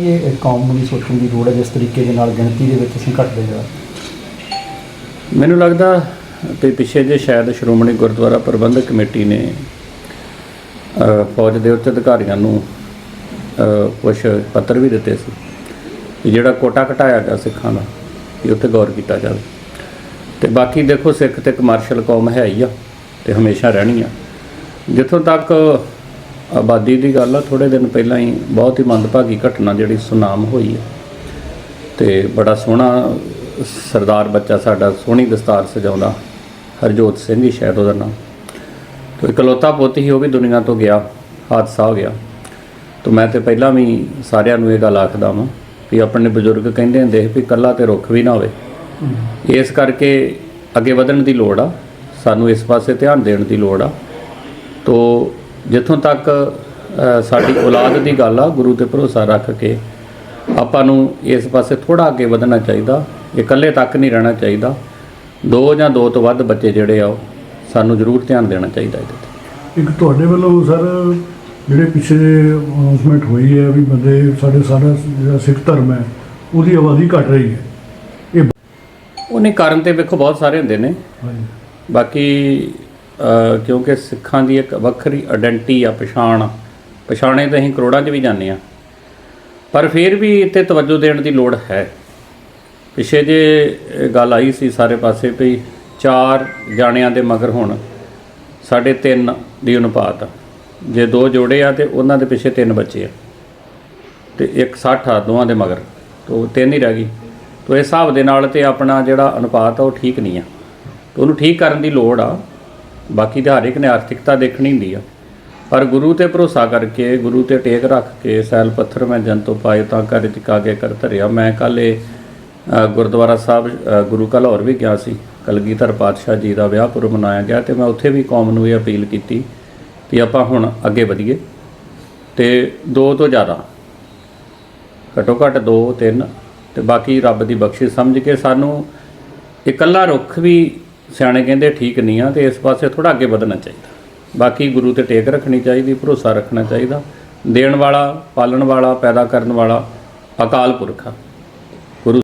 ਕਿ ਇਹ ਕੌਮ ਨੂੰ ਵੀ ਸੋਚਣ ਦੀ ਲੋੜ ਹੈ, ਜਿਸ ਤਰੀਕੇ ਦੇ ਨਾਲ ਗਿਣਤੀ ਦੇ ਵਿੱਚ ਅਸੀਂ ਘਟਦੇ ਜਾ ਮੈਨੂੰ ਲੱਗਦਾ ਕਿ ਪਿੱਛੇ ਜੇ ਸ਼ਾਇਦ ਸ਼੍ਰੋਮਣੀ ਗੁਰਦੁਆਰਾ ਪ੍ਰਬੰਧਕ ਕਮੇਟੀ ਨੇ ਫੌਜ ਦੇ ਉੱਚ ਅਧਿਕਾਰੀਆਂ ਨੂੰ ਕੁਝ ਪੱਤਰ ਵੀ ਦਿੱਤੇ ਸੀ ਕਿ ਜਿਹੜਾ ਕੋਟਾ ਘਟਾਇਆ ਗਿਆ ਸਿੱਖਾਂ ਦਾ ਕਿ ਉੱਤੇ ਗੌਰ ਕੀਤਾ ਜਾਵੇ। ਤੇ ਬਾਕੀ ਦੇਖੋ ਸਿੱਖ ਤੇ ਕਮਰਸ਼ੀਅਲ ਕੌਮ ਹੈ ਹੀ ਆ, ਤੇ ਹਮੇਸ਼ਾ ਰਹਿਣੀ ਆ। ਜਿੱਥੋਂ ਤੱਕ ਆਬਾਦੀ ਦੀ ਗੱਲ ਆ ਥੋੜੇ ਦਿਨ ਪਹਿਲਾਂ ਹੀ ਬਹੁਤ ਹੀ ਮੰਦਭਾਗੀ ਘਟਨਾ ਜਿਹੜੀ ਸੁਨਾਮ ਹੋਈ ਹੈ ਤੇ ਬੜਾ ਸੋਹਣਾ ਸਰਦਾਰ ਬੱਚਾ ਸਾਡਾ, ਸੋਹਣੀ ਦਸਤਾਰ ਸਜਾਉਂਦਾ, ਹਰਜੋਤ ਸਿੰਘ ਹੀ ਸ਼ਾਇਦ ਉਹਦਾ ਨਾਮ। ਤੇ ਇਕਲੌਤਾ ਪੁੱਤ ਹੀ ਉਹ ਵੀ ਦੁਨੀਆ ਤੋਂ ਗਿਆ, ਹਾਦਸਾ ਹੋ ਗਿਆ। ਤੇ ਮੈਂ ਤੇ ਪਹਿਲਾਂ ਵੀ ਸਾਰਿਆਂ ਨੂੰ ਇਹ ਗੱਲ ਆਖਦਾ ਵਾਂ ਵੀ ਆਪਣੇ ਬਜ਼ੁਰਗ ਕਹਿੰਦੇ ਹੁੰਦੇ ਸੀ ਵੀ ਕੱਲਾ ਤੇ ਰੁੱਖ ਵੀ ਨਾ ਹੋਵੇ। ਇਸ ਕਰਕੇ ਅੱਗੇ ਵਧਣ ਦੀ ਲੋੜ ਆ, ਸਾਨੂੰ ਇਸ ਪਾਸੇ ਧਿਆਨ ਦੇਣ ਦੀ ਲੋੜ ਆ। ਤੋ ਜਿੱਥੋਂ ਤੱਕ ਸਾਡੀ ਔਲਾਦ ਦੀ ਗੱਲ ਆ ਗੁਰੂ ਤੇ ਭਰੋਸਾ ਰੱਖ ਕੇ ਆਪਾਂ ਨੂੰ ਇਸ ਪਾਸੇ ਥੋੜਾ ਅੱਗੇ ਵਧਣਾ ਚਾਹੀਦਾ ਇਕੱਲੇ ਤੱਕ ਨਹੀਂ ਰਹਿਣਾ ਚਾਹੀਦਾ। ਦੋ ਜਾਂ ਦੋ ਤੋਂ ਵੱਧ ਬੱਚੇ ਜਿਹੜੇ ਆ ਸਾਨੂੰ ਜ਼ਰੂਰ ਧਿਆਨ ਦੇਣਾ ਚਾਹੀਦਾ ਇਹਦੇ ਤੇ। ਇੱਕ ਤੁਹਾਡੇ ਵੱਲੋਂ ਸਰ ਜਿਹੜੇ ਪਿੱਛੇ ਅਨਾਉਂਸਮੈਂਟ ਹੋਈ ਹੈ ਵੀ ਬੰਦੇ ਸਾਡੇ ਸਾਡਾ ਜਿਹੜਾ ਸਿੱਖ ਧਰਮ ਹੈ ਉਹਦੀ ਆਬਾਦੀ ਘਟ ਰਹੀ ਹੈ। ਇਹ ਉਹਨੇ ਕਾਰਨ ਤੇ ਵੇਖੋ ਬਹੁਤ ਸਾਰੇ ਹੁੰਦੇ ਨੇ। ਬਾਕੀ ਕਿਉਂਕਿ ਸਿੱਖਾਂ ਦੀ ਇੱਕ ਵੱਖਰੀ ਆਇਡੈਂਟੀ ਆ, ਪਛਾਣ ਆ। ਪਛਾਣੇ ਤਾਂ ਅਸੀਂ ਕਰੋੜਾਂ 'ਚ ਵੀ ਜਾਂਦੇ ਆ ਪਰ ਫਿਰ ਵੀ ਇੱਥੇ ਤਵੱਜੋ ਦੇਣ ਦੀ ਲੋੜ ਹੈ। ਪਿਛੇ ਜੇ ਗੱਲ ਆਈ ਸੀ ਸਾਰੇ ਪਾਸੇ ਵੀ ਚਾਰ ਜਾਣਿਆਂ ਦੇ ਮਗਰ ਹੁਣ ਸਾਡੇ ਤਿੰਨ ਦੀ ਅਨੁਪਾਤ ਆ। ਜੇ ਦੋ ਜੋੜੇ ਆ ਤੇ ਉਹਨਾਂ ਦੇ ਪਿੱਛੇ ਤਿੰਨ ਬੱਚੇ ਆ। ਤੇ ਇੱਕ 60 ਆ ਦੋਵਾਂ ਦੇ ਮਗਰ। ਤੋ ਤਿੰਨ ਹੀ ਰਹਿ ਗਈ। ਤੋ ਇਸ ਹਿਸਾਬ ਦੇ ਨਾਲ ਤੇ ਆਪਣਾ ਜਿਹੜਾ ਅਨੁਪਾਤ ਆ ਉਹ ਠੀਕ ਨਹੀਂ ਆ। ਤੇ ਉਹਨੂੰ ਠੀਕ ਕਰਨ ਦੀ ਲੋੜ ਆ। ਬਾਕੀ ਤਾਂ ਹਰ ਇੱਕ ਨੇ ਆਰਥਿਕਤਾ ਦੇਖਣੀ ਹੁੰਦੀ ਆ। ਪਰ ਗੁਰੂ ਤੇ ਭਰੋਸਾ ਕਰਕੇ, ਗੁਰੂ ਤੇ ਟੇਕ ਰੱਖ ਕੇ ਸੈਲ ਪੱਥਰ ਮੈਂ ਜਨ ਤੋਂ ਪਾਏ, ਤਾਂ ਕਰ ਕੇ ਕਰ ਧਰਿਆ। ਮੈਂ ਕੱਲ੍ਹ ਇਹ ਗੁਰਦੁਆਰਾ ਸਾਹਿਬ ਗੁਰੂ ਕਾ ਲਾਹੌਰ ਵੀ ਗਿਆ ਸੀ। ਕਲਗੀਧਰ ਪਾਤਸ਼ਾਹ ਜੀ ਦਾ ਵਿਆਹ ਪੁਰਬ ਮਨਾਇਆ ਗਿਆ ਤੇ ਮੈਂ ਉੱਥੇ ਵੀ ਕੌਮ ਨੂੰ ਇਹ ਅਪੀਲ ਕੀਤੀ ਵੀ ਆਪਾਂ ਹੁਣ ਅੱਗੇ ਵਧੀਏ ਤੇ ਦੋ ਤੋਂ ਜ਼ਿਆਦਾ, ਘੱਟੋ ਘੱਟ ਦੋ, ਤਿੰਨ ਤੇ ਬਾਕੀ ਰੱਬ ਦੀ ਬਖਸ਼ਿਸ਼ ਸਮਝ ਕੇ ਸਾਨੂੰ ਇਕੱਲਾ ਰੁੱਖ ਵੀ ਸਿਆਣੇ ਕਹਿੰਦੇ ਠੀਕ ਨਹੀਂ ਆ ਤੇ ਇਸ ਪਾਸੇ ਥੋੜਾ ਅੱਗੇ ਵਧਣਾ ਚਾਹੀਦਾ। ਬਾਕੀ ਗੁਰੂ ਤੇ ਟੇਕ ਰੱਖਣੀ ਚਾਹੀਦੀ, ਭਰੋਸਾ ਰੱਖਣਾ ਚਾਹੀਦਾ। ਦੇਣ ਵਾਲਾ, ਪਾਲਣ ਵਾਲਾ, ਪੈਦਾ ਕਰਨ ਵਾਲਾ ਅਕਾਲ ਪੁਰਖ ਆ।